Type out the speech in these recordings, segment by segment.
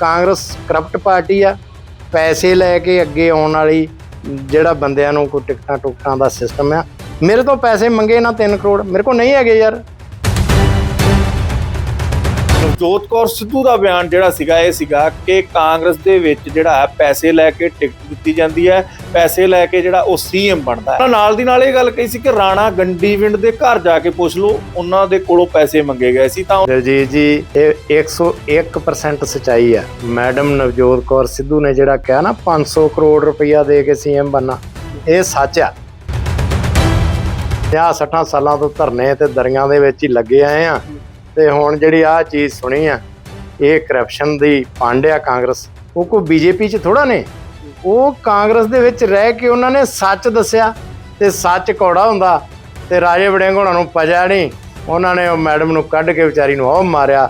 Congress corrupt party ਆ, ਪੈਸੇ ਲੈ ਕੇ ਅੱਗੇ ਆਉਣ ਵਾਲੀ ਜਿਹੜਾ ਬੰਦਿਆਂ ਨੂੰ ਕੋਈ ਟਿਕਟਾਂ ਟੁਕਟਾਂ ਦਾ ਸਿਸਟਮ ਆ, ਮੇਰੇ ਤੋਂ ਪੈਸੇ ਮੰਗੇ ਨਾ 3 ਕਰੋੜ, ਮੇਰੇ ਕੋਲ ਨਹੀਂ ਹੈਗੇ ਯਾਰ। ਨਵਜੋਤ ਕੌਰ ਸਿੱਧੂ ਦਾ ਬਿਆਨ ਜਿਹੜਾ ਸੀਗਾ, ਇਹ ਸੀਗਾ ਕਿ ਕਾਂਗਰਸ ਦੇ ਵਿੱਚ ਜਿਹੜਾ ਪੈਸੇ ਲੈ ਕੇ ਟਿਕਟ ਦਿੱਤੀ ਜਾਂਦੀ ਹੈ। ਪੈਸੇ ਲੈ ਕੇ ਜਿਹੜਾ ਉਹ ਸੀਐਮ ਬਣਦਾ ਹੈ। ਨਾਲ ਦੀ ਨਾਲ ਇਹ ਗੱਲ ਕਹੀ ਸੀ ਕਿ ਰਾਣਾ ਗੰਡੀਵਿੰਡ ਦੇ ਘਰ ਜਾ ਕੇ ਪੁੱਛ ਲਓ, ਉਹਨਾਂ ਦੇ ਕੋਲੋਂ ਪੈਸੇ ਮੰਗੇ ਗਏ ਸੀ, ਤਾਂ ਦਲਜੀਤ ਜੀ, ਇਹ 101% ਸਚਾਈ ਆ। ਮੈਡਮ ਨਵਜੋਤ ਕੌਰ ਸਿੱਧੂ ਨੇ ਜਿਹੜਾ ਕਿਹਾ ਨਾ 500 ਕਰੋੜ ਰੁਪਇਆ ਦੇ ਕੇ ਸੀਐਮ ਬਣਨਾ, ਇਹ ਸੱਚ ਆ। 50 60 ਸਾਲਾਂ ਤੋਂ ਧਰਨੇ ਤੇ ਦਰੀਆਂ ਦੇ ਵਿੱਚ ਹੀ ਲੱਗੇ ਆਏ ਆ। ਤੇ ਹੁਣ ਜਿਹੜੀ ਆ ਚੀਜ਼ ਸੁਣੀ ਆ, ਇਹ ਕਰਪਸ਼ਨ ਦੀ ਪਾਂਡਿਆ ਕਾਂਗਰਸ। ਉਹ ਕੋ ਬੀਜੇਪੀ ਚ ਥੋੜਾ ਨੇ? ਉਹ ਕਾਂਗਰਸ ਦੇ ਵਿੱਚ ਰਹਿ ਕੇ ਉਹਨਾਂ ਨੇ ਸੱਚ ਦੱਸਿਆ ਤੇ ਸੱਚ ਕੌੜਾ ਹੁੰਦਾ ਤੇ ਰਾਜੇ ਵੜਿੰਗ ਹੋਣਾ ਨੂੰ ਪਜਾ ਨਹੀਂ। ਉਹਨਾਂ ਨੇ ਉਹ ਮੈਡਮ ਨੂੰ ਕੱਢ ਕੇ ਵਿਚਾਰੀ ਨੂੰ ਉਹ ਮਾਰਿਆ।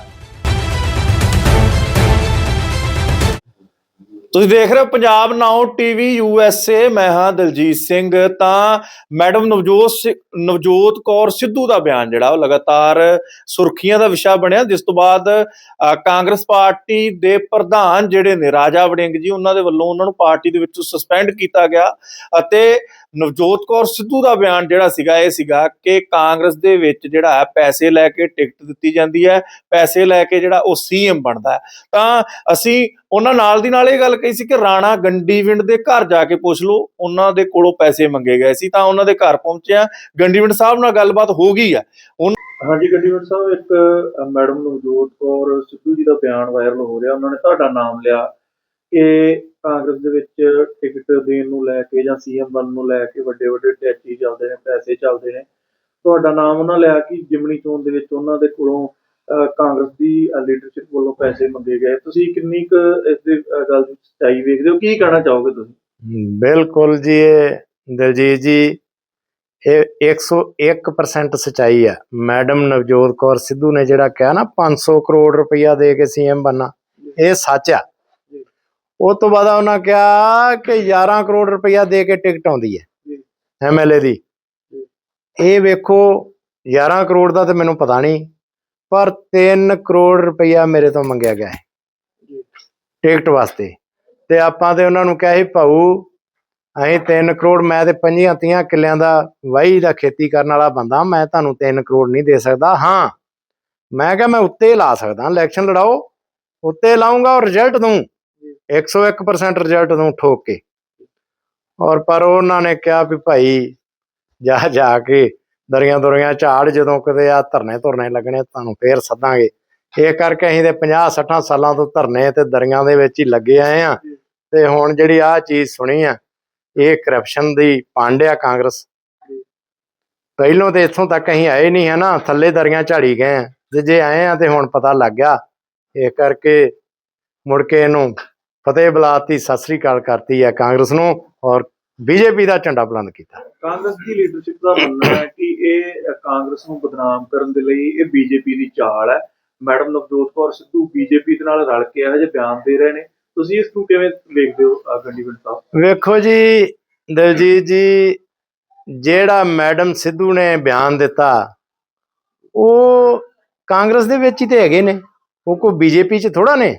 ਤੁਸੀਂ ਦੇਖ ਰਹੇ ਹੋ ਪੰਜਾਬ ਨਾਓ ਟੀਵੀ ਯੂਐਸਏ ਮੈਂ ਹਾਂ ਦਲਜੀਤ ਸਿੰਘ। ਤਾਂ ਮੈਡਮ ਨਵਜੋਤ ਸਿ- ਨਵਜੋਤ ਕੌਰ ਸਿੱਧੂ ਦਾ ਬਿਆਨ ਜਿਹੜਾ ਉਹ ਲਗਾਤਾਰ ਸੁਰਖੀਆਂ ਦਾ ਵਿਸ਼ਾ ਬਣਿਆ। ਜਿਸ ਤੋਂ ਬਾਅਦ ਅ, ਕਾਂਗਰਸ ਪਾਰਟੀ ਦੇ ਪ੍ਰਧਾਨ ਜਿਹੜੇ ਨੇ ਰਾਜਾ ਵੜਿੰਗ ਜੀ ਉਹਨਾਂ ਦੇ ਵੱਲੋਂ ਉਹਨਾਂ ਨੂੰ ਪਾਰਟੀ ਦੇ ਵਿੱਚੋਂ ਸਸਪੈਂਡ ਕੀਤਾ ਗਿਆ। ਅਤੇ ਨਵਜੋਤ ਕੌਰ ਸਿੱਧੂ ਦਾ ਬਿਆਨ ਜਿਹੜਾ ਸੀਗਾ, ਇਹ ਸੀਗਾ ਕਿ ਕਾਂਗਰਸ ਦੇ ਵਿੱਚ ਜਿਹੜਾ ਹੈ, ਪੈਸੇ ਲੈ ਕੇ ਟਿਕਟ ਦਿੱਤੀ ਜਾਂਦੀ ਹੈ, ਪੈਸੇ ਲੈ ਕੇ ਜਿਹੜਾ ਉਹ ਸੀਐਮ ਬਣਦਾ ਤਾਂ ਅਸੀਂ ਉਹਨਾਂ ਨਾਲ ਦੀ ਨਾਲ ਇਹ ਗੱਲ ਕਹੀ ਸੀ ਕਿ ਰਾਣਾ ਗੰਡੀਵਿੰਡ ਦੇ ਘਰ ਜਾ ਕੇ ਪੁੱਛ ਲਓ, ਉਹਨਾਂ ਦੇ ਕੋਲੋਂ ਪੈਸੇ ਮੰਗੇ ਗਏ ਸੀ, ਤਾਂ ਉਹਨਾਂ ਦੇ ਘਰ ਪਹੁੰਚਿਆ ਗੰਡੀਵਿੰਡ ਸਾਹਿਬ ਨਾਲ ਗੱਲਬਾਤ ਹੋ ਗਈ ਆ ਹਾਂਜੀ ਗੱਡੀਵਰ ਸਾਹਿਬ, ਇੱਕ ਮੈਡਮ ਨਵਜੋਤ ਕੌਰ ਸਿੱਧੂ ਜੀ ਦਾ ਬਿਆਨ ਵਾਇਰਲ ਹੋ ਰਿਹਾ, ਉਹਨਾਂ ਨੇ ਤੁਹਾਡਾ ਨਾਮ ਲਿਆ। ਕਿ ਕਾਂਗਰਸ ਦੇ ਵਿੱਚ ਟਿਕਟ ਦੇਣ ਨੂੰ ਲੈ ਕੇ ਜਾਂ ਸੀਐਮ ਬਣਨ ਨੂੰ ਲੈ ਕੇ ਵੱਡੇ ਵੱਡੇ ਟੈਚੀ ਚੱਲਦੇ ਨੇ, ਪੈਸੇ ਚੱਲਦੇ ਨੇ। ਤੁਹਾਡਾ ਨਾਮ ਉਹਨਾਂ ਲਿਆ ਕਿ ਜਿਮਣੀ ਚੋਣ ਦੇ ਵਿੱਚ ਉਹਨਾਂ ਦੇ ਕੋਲੋਂ ਕਾਂਗਰਸ ਦੀ ਲੀਡਰਸ਼ਿਪ ਵੱਲੋਂ ਪੈਸੇ ਮੰਗੇ ਗਏ। ਤੁਸੀਂ ਕਿੰਨੀ ਕੁ ਇਸ ਦੇ ਗੱਲ ਦੀ ਸੱਚਾਈ ਵੇਖਦੇ ਹੋ? ਕੀ ਕਹਿਣਾ ਚਾਹੋਗੇ ਤੁਸੀਂ? ਬਿਲਕੁਲ ਜੀ, ਇਹ ਦਲਜੀਤ ਜੀ, ਇਹ 101% ਸਚਾਈ ਆ। ਮੈਡਮ ਨਵਜੋਤ ਕੌਰ ਸਿੱਧੂ ਨੇ ਜਿਹੜਾ ਕਿਹਾ ਨਾ 500 ਕਰੋੜ ਰੁਪਇਆ ਦੇ ਕੇ ਸੀਐਮ ਬਣਨਾ, ਇਹ ਸੱਚ ਆ। ਉਹ ਤੋਂ ਬਾਅਦ ਉਹਨਾਂ ਕਿਹਾ ਕਿ 11 ਕਰੋੜ ਰੁਪਇਆ ਦੇ ਕੇ ਟਿਕਟ ਆਉਂਦੀ ਹੈ ਐਮਐਲਏ ਦੀ। ਇਹ ਵੇਖੋ 11 ਕਰੋੜ ਦਾ ਤੇ ਮੈਨੂੰ ਪਤਾ ਨਹੀਂ ਪਰ 3 ਕਰੋੜ ਰੁਪਇਆ ਮੇਰੇ ਤੋਂ ਮੰਗਿਆ ਗਿਆ ਹੈ ਟਿਕਟ ਵਾਸਤੇ। ਤੇ ਆਪਾਂ ਤੇ ਉਹਨਾਂ ਨੂੰ ਕਿਹਾ ਸੀ ਭਾਊ ਅਸੀਂ 3 ਕਰੋੜ ਮੈਂ ਤੇ 25 30 ਕਿੱਲਿਆਂ ਦਾ ਵਾਹੀ ਦਾ ਖੇਤੀ ਕਰਨ ਵਾਲਾ ਬੰਦਾ ਮੈਂ ਤੁਹਾਨੂੰ 3 ਕਰੋੜ ਨਹੀਂ ਦੇ ਸਕਦਾ। ਹਾਂ। ਮੈਂ ਕਿਹਾ ਮੈਂ ਉੱਤੇ ਲਾ ਸਕਦਾ ਇਲੈਕਸ਼ਨ ਲੜਾਓ ਉੱਤੇ ਲਾਉਂਗਾ ਔਰ ਰਿਜ਼ਲਟ ਦੂੰ 101% ਰਿਜ਼ਲਟ ਨੂੰ ਠੋਕ ਕੇ। ਔਰ ਪਰ ਉਹਨਾਂ ਨੇ ਕਿਹਾ ਵੀ ਭਾਈ, ਜਾ ਜਾ ਕੇ ਦਰਿਆ ਦੁਰੀਆਂ ਝਾੜ ਜਦੋਂ ਕਿਤੇ ਆ ਧਰਨੇ ਧੁਰਨੇ ਲੱਗਣੇ, ਤੁਹਾਨੂੰ ਫੇਰ ਸੱਦਾਂਗੇ। ਇਹ ਕਰਕੇ ਅਸੀਂ ਤੇ 50 60 ਸਾਲਾਂ ਤੋਂ ਧਰਨੇ ਤੇ ਦਰੀਆਂ ਦੇ ਵਿੱਚ ਹੀ ਲੱਗੇ ਆਏ ਆ ਤੇ ਹੁਣ ਜਿਹੜੀ ਆ ਚੀਜ਼ ਸੁਣੀ ਆ, ਇਹ ਕਰਪਸ਼ਨ ਦੀ ਪਾਂਡਿਆ ਕਾਂਗਰਸ। ਪਹਿਲੋਂ ਤੇ ਇੱਥੋਂ ਤੱਕ ਅਸੀਂ ਆਏ ਨਹੀਂ ਹੈ ਨਾ, ਥੱਲੇ ਦਰਿਆ ਝਾੜੀ ਗਏ ਆ ਤੇ ਜੇ ਆਏ ਆ ਤੇ ਹੁਣ ਪਤਾ ਲੱਗ ਗਿਆ। ਇਹ ਕਰਕੇ ਮੁੜ ਕੇ ਇਹਨੂੰ ਫਤਿਹ ਬੁਲਾਤੀ ਸਤਿ ਸ੍ਰੀ ਅਕਾਲ ਕਰਤੀ ਹੈ ਕਾਂਗਰਸ ਨੂੰ ਔਰ ਬੀਜੇਪੀ ਦਾ ਝੰਡਾ ਬੁਲੰਦ ਕੀਤਾ। ਕਾਂਗਰਸ ਦੀ ਲੀਡਰਸ਼ਿਪ ਦਾ ਮੰਨਣਾ ਹੈ ਕਿ ਇਹ ਕਾਂਗਰਸ ਨੂੰ ਬਦਨਾਮ ਕਰਨ ਦੇ ਲਈ ਇਹ ਬੀਜੇਪੀ ਦੀ ਚਾਲ ਹੈ। ਮੈਡਮ ਨਵਜੋਤ ਕੌਰ ਸਿੱਧੂ ਬੀਜੇਪੀ ਦੇ ਨਾਲ ਰਲ ਕੇ ਇਹੋ ਜਿਹੇ ਬਿਆਨ ਦੇ ਰਹੇ ਨੇ। ਤੁਸੀਂ ਇਸ ਨੂੰ ਕਿਵੇਂ ਵੇਖਦੇ ਹੋ ਗੰਡੀਵਿੰਡ ਸਾਹਿਬ? ਵੇਖੋ ਜੀ ਦਲਜੀਤ ਜੀ ਜਿਹੜਾ ਮੈਡਮ ਸਿੱਧੂ ਨੇ ਬਿਆਨ ਦਿੱਤਾ ਉਹ ਕਾਂਗਰਸ ਦੇ ਵਿੱਚ ਹੀ ਤੇ ਹੈਗੇ ਨੇ। ਉਹ ਕੋ ਬੀਜੇਪੀ ਚ ਥੋੜਾ ਨੇ?